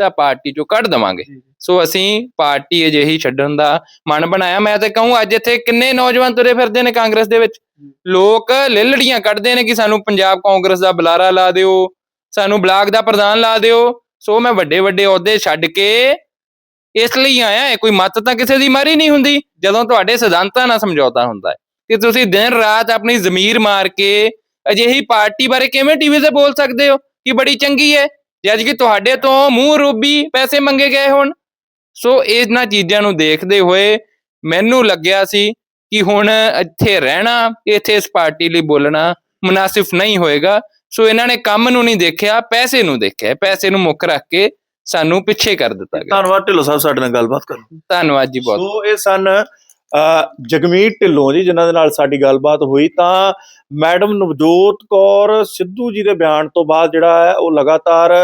ਤਾਂ ਪਾਰਟੀ ਚੋਂ ਕੱਢ ਦਵਾਂਗੇ। ਸੋ ਅਸੀਂ ਪਾਰਟੀ ਅਜਿਹੀ ਛੱਡਣ ਦਾ ਮਨ ਬਣਾਇਆ। ਮੈਂ ਤੇ ਕਹੂੰ ਅੱਜ ਇੱਥੇ ਕਿੰਨੇ ਨੌਜਵਾਨ ਤੁਰੇ ਫਿਰਦੇ ਨੇ ਕਾਂਗਰਸ ਦੇ ਵਿੱਚ? ਲੋਕ ਲਿਲੜੀਆਂ ਕੱਢਦੇ ਨੇ ਕਿ ਸਾਨੂੰ ਪੰਜਾਬ ਕਾਂਗਰਸ ਦਾ ਬੁਲਾਰਾ ਲਾ ਦਿਓ ਸਾਨੂੰ ਬਲਾਕ ਦਾ ਪ੍ਰਧਾਨ ਲਾ ਦਿਓ। ਸੋ ਮੈਂ ਵੱਡੇ ਵੱਡੇ ਅਹੁਦੇ ਛੱਡ ਕੇ ਇਸ ਲਈ ਆਇਆ ਇਹ ਕੋਈ ਮੱਤ ਤਾਂ ਕਿਸੇ ਦੀ ਮਾਰੀ ਨਹੀਂ ਹੁੰਦੀ, ਜਦੋਂ ਤੁਹਾਡੇ ਸਿਧਾਂਤਾਂ ਨਾਲ ਸਮਝੌਤਾ ਹੁੰਦਾ ਹੈ। ਕਿ ਤੁਸੀਂ ਦਿਨ ਰਾਤ ਆਪਣੀ ਜ਼ਮੀਰ ਮਾਰ ਕੇ ਅਜਿਹੀ ਪਾਰਟੀ ਬਾਰੇ ਕਿਵੇਂ ਟੀਵੀ ਤੇ ਬੋਲ ਸਕਦੇ ਹੋ? ਕਿ ਬੜੀ ਚੰਗੀ ਹੈ? ਜਦ ਕਿ ਤੁਹਾਡੇ ਤੋਂ ਮੂੰਹ ਰੂਬੀ ਪੈਸੇ ਮੰਗੇ ਗਏ ਹੋਣ। ਸੋ ਇਹਨਾਂ ਚੀਜ਼ਾਂ ਨੂੰ ਦੇਖਦੇ ਹੋਏ ਮੈਨੂੰ ਲੱਗਿਆ ਸੀ ਕਿ ਹੁਣ ਇੱਥੇ ਰਹਿਣਾ, ਇੱਥੇ ਇਸ ਪਾਰਟੀ ਲਈ ਬੋਲਣਾ ਮੁਨਾਸਿਫ਼ ਨਹੀਂ ਹੋਏਗਾ। ਸੋ ਇਹਨਾਂ ਨੇ ਕੰਮ ਨੂੰ ਨਹੀਂ ਦੇਖਿਆ, ਪੈਸੇ ਨੂੰ ਦੇਖਿਆ, ਪੈਸੇ ਨੂੰ ਮੁੱਖ ਰੱਖ ਕੇ ਸਾਨੂੰ ਪਿੱਛੇ ਕਰ ਦਿੱਤਾ ਗਿਆ। ਧੰਨਵਾਦ ਢਿੱਲੋਂ ਸਾਹਿਬ ਸਾਡੇ ਨਾਲ ਗੱਲਬਾਤ ਕਰਨ। ਧੰਨਵਾਦ ਜੀ ਬਹੁਤ। ਸੋ ਇਹ ਸਨ ਜਗਮੀਤ ਢਿੱਲੋਂ ਜੀ ਜਿਨ੍ਹਾਂ ਦੇ ਨਾਲ ਸਾਡੀ ਗੱਲਬਾਤ ਹੋਈ। ਤਾਂ ਮੈਡਮ ਨਵਜੋਤ ਕੌਰ ਸਿੱਧੂ ਜੀ ਦੇ ਬਿਆਨ ਤੋਂ ਬਾਅਦ ਜਿਹੜਾ ਹੈ ਉਹ ਲਗਾਤਾਰ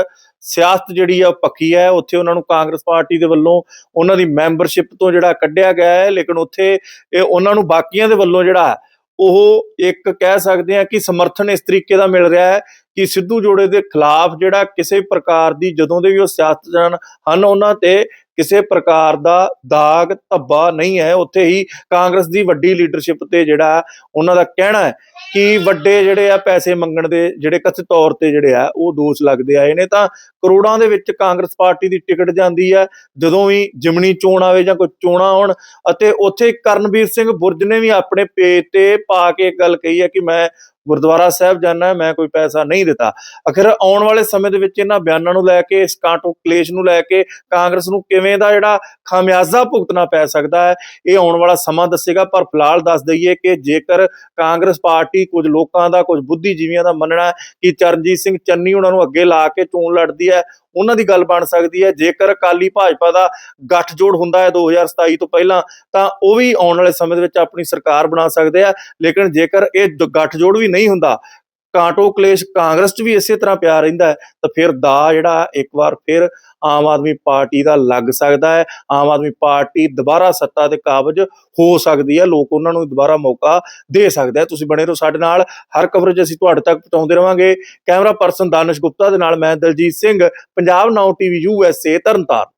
ਸਿਆਸਤ ਜਿਹੜੀ ਆ ਪੱਕੀ ਹੈ। ਉੱਥੇ ਉਹਨਾਂ ਨੂੰ ਕਾਂਗਰਸ ਪਾਰਟੀ ਦੇ ਵੱਲੋਂ ਉਹਨਾਂ ਦੀ ਮੈਂਬਰਸ਼ਿਪ ਤੋਂ ਜਿਹੜਾ ਕੱਢਿਆ ਗਿਆ ਹੈ। ਲੇਕਿਨ ਉੱਥੇ ਇਹ ਉਹਨਾਂ ਨੂੰ ਬਾਕੀਆਂ ਦੇ ਵੱਲੋਂ ਜਿਹੜਾ ਉਹ ਇੱਕ ਕਹਿ ਸਕਦੇ ਆ ਕਿ ਸਮਰਥਨ ਇਸ ਤਰੀਕੇ ਦਾ ਮਿਲ ਰਿਹਾ ਹੈ ਕਿ ਸਿੱਧੂ ਜੋੜੇ ਦੇ ਖਿਲਾਫ ਜਿਹੜਾ ਕਿਸੇ ਪ੍ਰਕਾਰ ਦੀ ਜਦੋਂ ਦੇ ਵੀ ਉਹ ਸਿਆਸਤਦਾਨ ਹਨ, ਉਹਨਾਂ ਤੇ ਕਿਸੇ ਪ੍ਰਕਾਰ ਦਾ ਦਾਗ ਧੱਬਾ ਨਹੀਂ ਹੈ। ਉੱਥੇ ਹੀ ਕਾਂਗਰਸ ਦੀ ਵੱਡੀ ਲੀਡਰਸ਼ਿਪ ਤੇ ਜਿਹੜਾ ਉਹਨਾਂ ਦਾ ਕਹਿਣਾ ਹੈ ਕਿ ਵੱਡੇ ਜਿਹੜੇ ਆ ਪੈਸੇ ਮੰਗਣ ਦੇ ਜਿਹੜੇ ਕਥਿਤ ਤੌਰ ਤੇ ਜਿਹੜੇ ਆ, ਉਹ ਦੋਸ਼ ਲੱਗਦੇ ਆਏ ਨੇ। ਤਾਂ ਕਰੋੜਾਂ ਦੇ ਵਿੱਚ ਕਾਂਗਰਸ ਪਾਰਟੀ ਦੀ ਟਿਕਟ ਜਾਂਦੀ ਹੈ। ਜਦੋਂ ਵੀ ਜਿਮਣੀ ਚੋਣ ਆਵੇ ਜਾਂ ਕੋਈ ਚੋਣਾਂ ਆਉਣ ਅਤੇ ਉੱਥੇ ਕਰਨਵੀਰ ਸਿੰਘ ਬੁਰਜ ਨੇ ਵੀ ਆਪਣੇ ਪੇਜ ਤੇ ਪਾ ਕੇ ਇੱਕ ਗੱਲ ਕਹੀ ਹੈ ਕਿ ਮੈਂ ਗੁਰਦੁਆਰਾ ਸਾਹਿਬ ਜਾਣਾ ਮੈਂ ਕੋਈ ਪੈਸਾ ਨਹੀਂ ਦਿੱਤਾ। ਅਖਰ ਆਉਣ ਵਾਲੇ ਸਮੇਂ ਦੇ ਵਿੱਚ ਇਹਨਾਂ ਬਿਆਨਾਂ ਨੂੰ ਲੈ ਕੇ, ਇਸ ਕਾਂਟੋ ਕਲੇਸ਼ ਨੂੰ ਲੈ ਕੇ ਕਾਂਗਰਸ ਨੂੰ ਕਿਵੇਂ ਦਾ ਜਿਹੜਾ ਖਾਮਿਆਜ਼ਾ ਭੁਗਤਣਾ ਪੈ ਸਕਦਾ ਹੈ, ਇਹ ਆਉਣ ਵਾਲਾ ਸਮਾਂ ਦੱਸੇਗਾ। ਪਰ ਫਿਲਹਾਲ ਦੱਸ ਦਈਏ ਕਿ ਜੇਕਰ ਕਾਂਗਰਸ ਪਾਰਟੀ ਕੁਝ ਲੋਕਾਂ ਦਾ, ਕੁਝ ਬੁੱਧੀਜੀਵੀਆਂ ਦਾ ਮੰਨਣਾ ਕਿ ਚਰਨਜੀਤ ਸਿੰਘ ਚੰਨੀ ਉਹਨਾਂ ਨੂੰ ਅੱਗੇ ਲਾ ਕੇ ਚੋਣ ਲੜਦੀ ਹੈ ਉਹਨਾਂ ਦੀ ਗੱਲ ਬਣ ਸਕਦੀ ਹੈ। ਜੇਕਰ ਅਕਾਲੀ ਭਾਜਪਾ ਦਾ ਗੱਠਜੋੜ ਹੁੰਦਾ ਹੈ 2027 ਤੋਂ ਪਹਿਲਾਂ, ਤਾਂ ਉਹ ਵੀ ਆਉਣ ਵਾਲੇ ਸਮੇਂ ਦੇ ਵਿੱਚ ਆਪਣੀ ਸਰਕਾਰ ਬਣਾ ਸਕਦੇ ਆ। ਲੇਕਿਨ ਜੇਕਰ ਇਹ ਦ- ਗੱਠਜੋੜ ਵੀ ਨਹੀਂ ਹੁੰਦਾ ਕਾਂਟੋ ਕਲੇਸ਼ ਕਾਂਗਰਸ 'ਚ ਵੀ ਇਸੇ ਤਰ੍ਹਾਂ ਪਿਆ ਰਹਿੰਦਾ ਹੈ, ਤਾਂ ਫਿਰ ਦਾ ਜਿਹੜਾ ਇੱਕ ਵਾਰ ਫਿਰ ਆਮ ਆਦਮੀ ਪਾਰਟੀ ਦਾ ਲੱਗ ਸਕਦਾ ਹੈ, ਆਮ ਆਦਮੀ ਪਾਰਟੀ ਦੁਬਾਰਾ ਸੱਤਾ ਤੇ ਕਾਬਜ ਹੋ ਸਕਦੀ ਹੈ, ਲੋਕ ਉਹਨਾਂ ਨੂੰ ਦੁਬਾਰਾ ਮੌਕਾ ਦੇ ਸਕਦੇ ਆ ਤੁਸੀਂ ਬਣੇ ਰਹੋ ਸਾਡੇ ਨਾਲ, ਹਰ ਕਵਰੇਜ ਅਸੀਂ ਤੁਹਾਡੇ ਤੱਕ ਪਹੁੰਚਾਉਂਦੇ ਰਵਾਂਗੇ। ਕੈਮਰਾ ਪਰਸਨ ਦਾਨਿਸ਼ ਗੁਪਤਾ ਦੇ ਨਾਲ ਮੈਂ ਦਲਜੀਤ ਸਿੰਘ, ਪੰਜਾਬ ਨਾਉ ਟੀਵੀ ਯੂਐਸਏ ਤਰਨਤਾਰਨ।